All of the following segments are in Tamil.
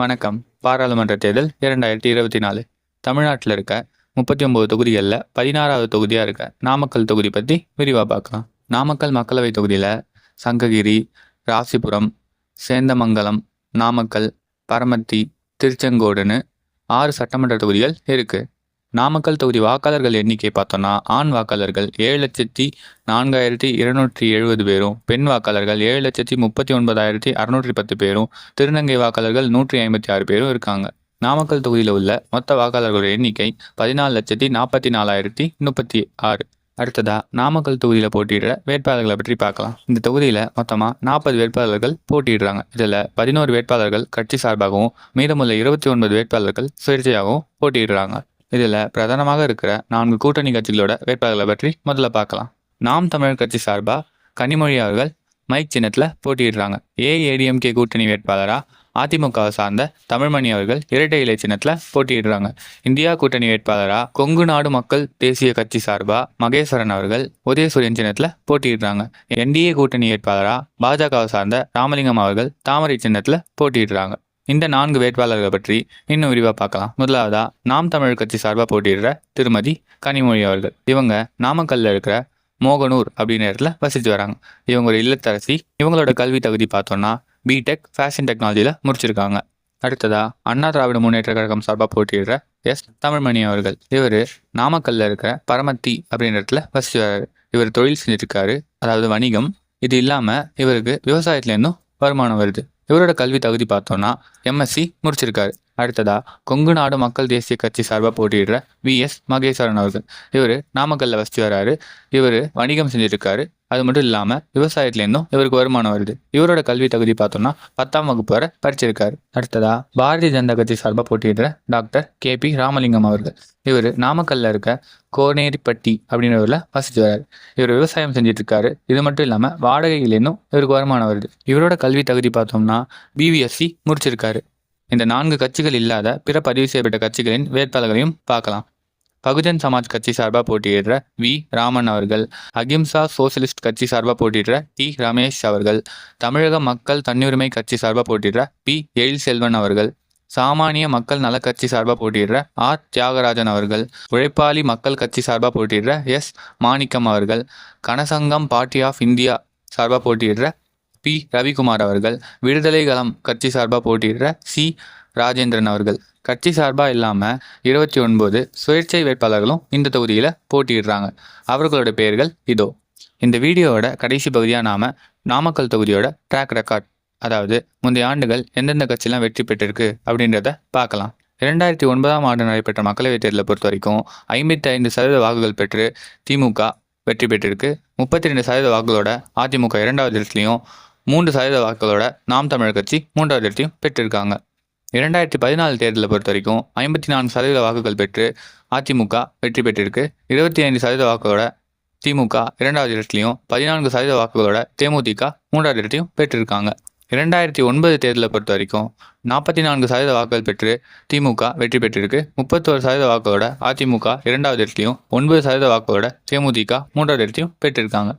வணக்கம். பாராளுமன்ற தேர்தல் இரண்டாயிரத்தி இருபத்தி நாலு. தமிழ்நாட்டில் இருக்க முப்பத்தி ஒன்பது தொகுதிகளில் பதினாறாவது தொகுதியாக இருக்க நாமக்கல் தொகுதி பற்றி விரிவாக பார்க்கலாம். நாமக்கல் மக்களவை தொகுதியில் சங்ககிரி ராசிபுரம் சேந்தமங்கலம் நாமக்கல் பரமத்தி திருச்செங்கோடுன்னு ஆறு சட்டமன்ற தொகுதிகள் இருக்குது நாமக்கல் தொகுதி வாக்காளர்கள் எண்ணிக்கை பார்த்தோன்னா ஆண் வாக்காளர்கள் ஏழு லட்சத்தி நான்காயிரத்தி இருநூற்றி எழுபது பேரும் பெண் வாக்காளர்கள் ஏழு லட்சத்தி முப்பத்தி ஒன்பதாயிரத்தி அறுநூற்றி பத்து பேரும் திருநங்கை வாக்காளர்கள் நூற்றி ஐம்பத்தி ஆறு பேரும் இருக்காங்க. நாமக்கல் தொகுதியில் உள்ள மொத்த வாக்காளர்களுடைய எண்ணிக்கை பதினாலு லட்சத்தி நாற்பத்தி நாலாயிரத்தி முப்பத்தி ஆறு. அடுத்ததா நாமக்கல் தொகுதியில் போட்டியிடுற வேட்பாளர்களை பற்றி பார்க்கலாம். இந்த தொகுதியில் மொத்தமாக நாற்பது வேட்பாளர்கள் போட்டியிடுறாங்க. இதில் பதினோரு வேட்பாளர்கள் கட்சி சார்பாகவும் மீதமுள்ள இருபத்தி ஒன்பது வேட்பாளர்கள் சுயேட்சையாகவும் போட்டியிடுறாங்க. இதில் பிரதானமாக இருக்கிற நான்கு கூட்டணி கட்சிகளோட வேட்பாளர்களை பற்றி முதல்ல பார்க்கலாம். நாம் தமிழர் கட்சி சார்பாக கனிமொழி அவர்கள் மைக் சின்னத்தில் போட்டியிடுறாங்க. ஏஏடிஎம்கே கூட்டணி வேட்பாளராக அதிமுகவை சார்ந்த தமிழ்மணி அவர்கள் இரட்டை இலை சின்னத்தில் போட்டியிடுறாங்க. இந்தியா கூட்டணி வேட்பாளராக கொங்கு நாடு மக்கள் தேசிய கட்சி சார்பாக மகேஸ்வரன் அவர்கள் உதயசூரியன் சின்னத்தில் போட்டியிடுறாங்க. என்டிஏ கூட்டணி வேட்பாளராக பாஜகவை சார்ந்த ராமலிங்கம் அவர்கள் தாமரை சின்னத்தில் போட்டியிடுறாங்க. இந்த நான்கு வேட்பாளர்களை பற்றி இன்னும் விரிவாக பார்க்கலாம். முதலாவதா நாம் தமிழ் கட்சி சார்பாக போட்டியிடுற திருமதி கனிமொழி அவர்கள். இவங்க நாமக்கல்ல இருக்கிற மோகனூர் அப்படின்ற இடத்துல வசித்து வராங்க. இவங்க ஒரு இல்லத்தரசி. இவங்களோட கல்வி தகுதி பார்த்தோம்னா பிடெக் ஃபேஷன் டெக்னாலஜியில் முடிச்சிருக்காங்க. அடுத்ததா அண்ணா திராவிட முன்னேற்ற கழகம் சார்பாக போட்டியிடுற எஸ் தமிழ்மணி அவர்கள். இவர் நாமக்கல்ல இருக்கிற பரமத்தி அப்படின்ற இடத்துல வசித்து வர்றாரு இவர் தொழில் செஞ்சுருக்காரு அதாவது வணிகம். இது இல்லாமல் இவருக்கு விவசாயத்துலேருந்தும் வருமானம் வருது. இவரோட கல்வி தகுதி பார்த்தோன்னா எம்எஸ்சி முடிச்சிருக்காரு. அடுத்ததா கொங்கு நாடு மக்கள் தேசிய கட்சி சார்பாக போட்டியிடுற வி. எஸ். மகேஸ்வரன் அவர்கள். இவர் நாமக்கல்ல வசித்து வராரு. இவர் வணிகம் செஞ்சிருக்காரு அது மட்டும் இல்லாமல் விவசாயத்துலேருந்தும் இவருக்கு வருமானம் வருது. இவரோட கல்வி தகுதி பார்த்தோம்னா பத்தாம் வகுப்பு வரை படிச்சிருக்காரு. அடுத்ததா பாரதிய ஜனதா கட்சி சார்பாக போட்டியிடுற டாக்டர் கே. பி. ராமலிங்கம் அவர்கள். இவர் நாமக்கல்ல இருக்க கோனேரிப்பட்டி அப்படின்ற ஊரில் வசித்து வராரு. இவர் விவசாயம் செஞ்சுட்டு இருக்காரு இது மட்டும் இல்லாமல் வாடகையிலேருந்தும் இவருக்கு வருமானம் வருது. இவரோட கல்வி தகுதி பார்த்தோம்னா பிவிஎஸ்சி முடிச்சிருக்காரு. இந்த நான்கு கட்சிகள் இல்லாத பிற பதிவு செய்யப்பட்ட கட்சிகளின் வேட்பாளர்களையும் பார்க்கலாம். பகுஜன் சமாஜ் கட்சி சார்பாக போட்டியிடுற வி. ராமன் அவர்கள் அகிம்சா சோசியலிஸ்ட் கட்சி சார்பாக போட்டியிடுற டி. ரமேஷ் அவர்கள் தமிழக மக்கள் தன்னுரிமை கட்சி சார்பாக போட்டியிடுற பி. எழில் செல்வன் அவர்கள் சாமானிய மக்கள் நல கட்சி சார்பாக போட்டியிடுற ஆர். தியாகராஜன் அவர்கள் உழைப்பாளி மக்கள் கட்சி சார்பாக போட்டியிடுற எஸ். மாணிக்கம் அவர்கள் கனசங்கம் பார்ட்டி ஆஃப் இந்தியா சார்பாக போட்டியிடுற பி. ரவிக்குமார் அவர்கள் விடுதலை களம் கட்சி சார்பாக போட்டியிடுற சி. ராஜேந்திரன் அவர்கள். கட்சி சார்பாக இல்லாமல் இருபத்தி ஒன்பது சுயேட்சை வேட்பாளர்களும் இந்த தொகுதியில் போட்டியிடுறாங்க. அவர்களோட பெயர்கள் இதோ. இந்த வீடியோவோட கடைசி பகுதியாக நாம் நாமக்கல் தொகுதியோட ட்ராக் ரெக்கார்ட் அதாவது முந்தைய ஆண்டுகள் எந்தெந்த கட்சியெலாம் வெற்றி பெற்றிருக்கு அப்படின்றத பார்க்கலாம். இரண்டாயிரத்தி ஒன்பதாம் ஆண்டு நடைபெற்ற மக்களவைத் தேர்தலை பொறுத்த வரைக்கும் ஐம்பத்தி ஐந்து சதவீத வாக்குகள் பெற்று திமுக வெற்றி பெற்றிருக்கு. முப்பத்தி ரெண்டு சதவீத வாக்குகளோட அதிமுக இரண்டாவது இடத்துலையும் மூன்று சதவீத வாக்குகளோட நாம் தமிழர் கட்சி மூன்றாவது இடத்தையும் பெற்றிருக்காங்க. இரண்டாயிரத்தி பதினாலு தேர்தலை பொறுத்த வரைக்கும் ஐம்பத்தி நான்கு சதவீத வாக்குகள் பெற்று அதிமுக வெற்றி பெற்றிருக்கு. இருபத்தி ஐந்து சதவீத வாக்குகளோட திமுக இரண்டாவது இடத்துலையும் பதினான்கு சதவீத வாக்குகளோட தேமுதிக மூன்றாவது இடத்தையும் பெற்றிருக்காங்க. இரண்டாயிரத்தி ஒன்பது தேர்தலை பொறுத்த வரைக்கும் நாற்பத்தி நான்கு சதவீத வாக்குகள் பெற்று திமுக வெற்றி பெற்றிருக்கு. முப்பத்தோரு சதவீத வாக்குகளோட அதிமுக இரண்டாவது இடத்துலையும் ஒன்பது சதவீத வாக்குகளோட தேமுதிக மூன்றாவது இடத்தையும் பெற்றிருக்காங்க.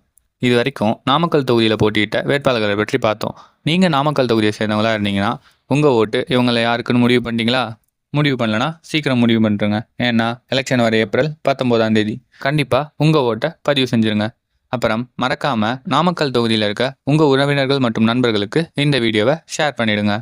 இது வரைக்கும் நாமக்கல் தொகுதியில் போட்டியிட்ட வேட்பாளர்களை பற்றி பார்த்தோம். நீங்கள் நாமக்கல் தொகுதியை சேர்ந்தவங்களா இருந்தீங்கன்னா உங்கள் ஓட்டு இவங்களை யாருக்குன்னு முடிவு பண்ணிட்டீங்களா? முடிவு பண்ணலனா சீக்கிரம் முடிவு பண்ணுறங்க ஏன்னா எலெக்ஷன் வர ஏப்ரல் பத்தொம்போதாம் தேதி. கண்டிப்பாக உங்கள் ஓட்டை பதிவு செஞ்சுருங்க. அப்புறம் மறக்காமல் நாமக்கல் தொகுதியில் இருக்க உங்கள் உறவினர்கள் மற்றும் நண்பர்களுக்கு இந்த வீடியோவை ஷேர் பண்ணிவிடுங்க